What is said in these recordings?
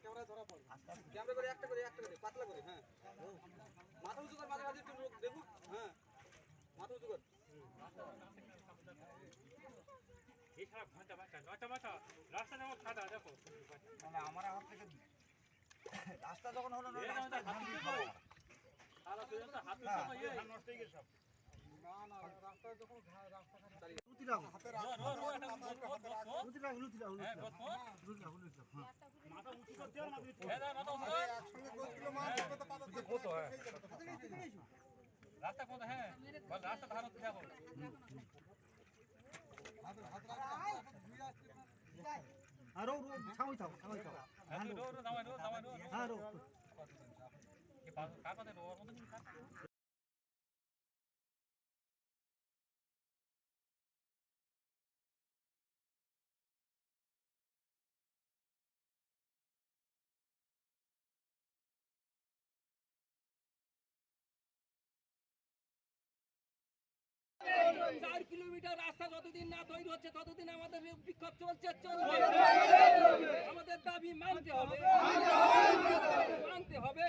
Camera করে একটা করে একটা করে পাতলা করে হ্যাঁ মাথা উঁচু কর মাঝে মাঝে একটু দেখুক হ্যাঁ মাথা উঁচু কর এছাড়া ঘণ্টা বাঁচা নয়টা বাঁচা রাস্তা যেমন সাদা দেখো মানে আমার আমার থেকে রাস্তা যখন হলো না রাস্তা হাত নষ্ট হয়ে গেছে সব। লুতি রাখো রো, রো, রো, একটা লুতি রাখো লুতি রাখো হ্যাঁ, রো, রো। লুতি রাখো লুতি রাখো হ্যাঁ মাথা উঁচু করতে মাথা। হ্যাঁ, মাথা উঁচু কর। রাস্তা কোথায় হ্যাঁ। বল, রাস্তা ধার হচ্ছে দেখো আর রো রো ছাউই থাও ছাউই থাও হ্যাঁ, রো, রো, দামাই, রো, দামাই, রো, রো। হ্যাঁ রো। কি পা- কার কথায় রো? ওর মধ্যে চার কিলোমিটার রাস্তা যতদিন না তৈরি হচ্ছে, ততদিন আমাদের বিক্ষোভ চলছে, চলবে। আমাদের দাবি মানতে হবে। মানতে হবে।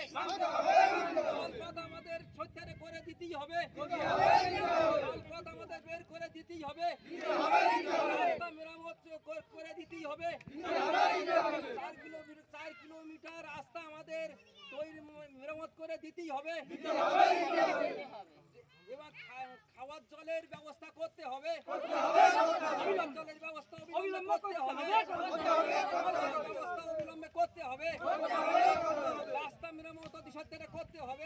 জলপথ আমাদের সত্যারে করে দিতেই হবে। জলপথ আমাদের বের করে দিতেই হবে। রাস্তা মেরামত করে দিতেই হবে। চার কিলোমিটার চার কিলোমিটার রাস্তা আমাদের তৈরি মেরামত করে দিতেই হবে। খা- জলের ব্যবস্থা করতে হবে। জলের ব্যবস্থা অবিলম্বে করতে হবে। ব্যবস্থা অবিলম্বে করতে হবে। রাস্তা মেরামত অতি সত্ত্বরে করতে হবে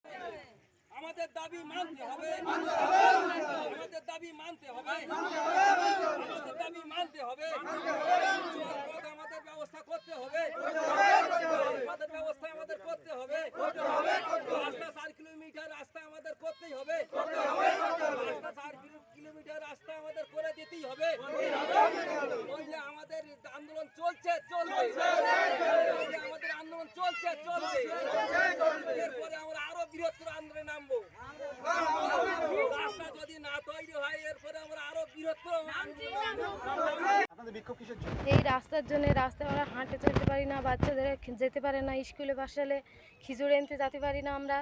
আমাদের দাবি মানতে হবে। আমাদের দাবি মানতে হবে। আমাদের দাবি মানতে হবে। আমাদের ব্যবস্থা করতে হবে। জলপথের ব্যবস্থা আমাদের করতে হবে। রাস্তা চার কিলোমিটার রাস্তা আমাদের করতেই হবে। রাস্তা চার কিলোমিটার রাস্তা আমাদের করে দিতেই হবে। নইলে আমাদের আন্দোলন চলছে, চলবে। আমাদের আন্দোলন চলছে, চলবে। এরপরে আমরা বৃহত্তর আন্দোলনে নামবো। রাস্তা যদি না তৈরি হয় এরপরে আমরা আরও বৃহত্তর এই রাস্তার জন্য রাস্তায় আমরা হাঁটে চলতে পারি না বাচ্চাদের যেতে পারে না স্কুলে পাঠালে খিচুড়ি এনতে যেতে পারি না আমরা।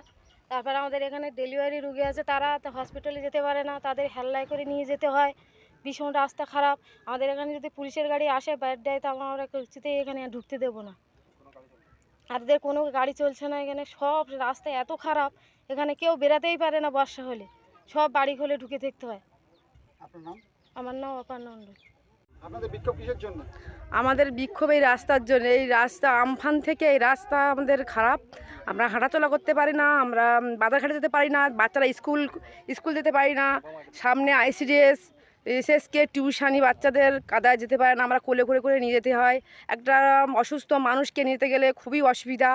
তারপর আমাদের এখানে ডেলিভারি রুগী আছে তারা তো হসপিটালে যেতে পারে না তাদের হেল্লায় করে নিয়ে যেতে হয়। ভীষণ রাস্তা খারাপ। আমাদের এখানে যদি পুলিশের গাড়ি আসে বাইর দেয় তো আমরা কিছুতেই এখানে ঢুকতে দেবো না। আর এদের কোনো গাড়ি চলছে না এখানে। সব রাস্তা এত খারাপ এখানে কেউ বেরাতেই পারে না বর্ষা হলে। সব বাড়ি হলে ঢুকে থাকতে হয়। আপনার নাম? আমার নাম অপার আপনাদের বিক্ষোভ কিসের জন্য? আমাদের বিক্ষোভ এই রাস্তার জন্য। এই রাস্তা আমফান থেকে এই রাস্তা আমাদের খারাপ। আমরা হাঁটাচলা করতে পারি না আমরা বাজার ঘাটে যেতে পারি না বাচ্চারা স্কুল স্কুল যেতে পারি না। সামনে আইসিডিএস এসএসকে টিউশানি বাচ্চাদের কাদায় যেতে পারে না আমরা কোলে করে করে নিয়ে যেতে হয়। একটা অসুস্থ মানুষকে নিতে গেলে খুবই অসুবিধা।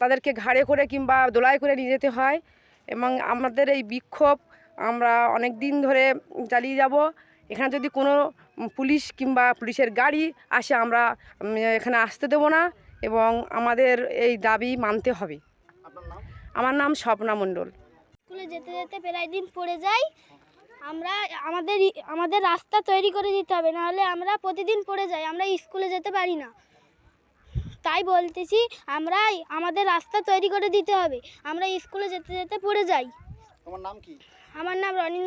তাদেরকে ঘাড়ে করে কিংবা দোলায় করে নিয়ে যেতে হয় এবং আমাদের এই বিক্ষোভ আমরা অনেক দিন ধরে চালিয়ে যাব। এখানে যদি কোনো পুলিশ কিংবা পুলিশের গাড়ি আসে আমরা এখানে আসতে দেবো না এবং আমাদের এই দাবি মানতে হবে। আমার নাম স্বপ্না মণ্ডল। স্কুলে যেতে যেতে প্রায় দিন পড়ে যাই আমরা আমাদের আমাদের রাস্তা তৈরি করে দিতে হবে নাহলে আমরা প্রতিদিন পড়ে যাই আমরা স্কুলে যেতে পারি না। তাই বলতেছি আমরা আমাদের রাস্তা তৈরি করে দিতে হবে আমরা স্কুলে যেতে যেতে পড়ে যাই। তোমার নাম কি? আমার নাম রনিন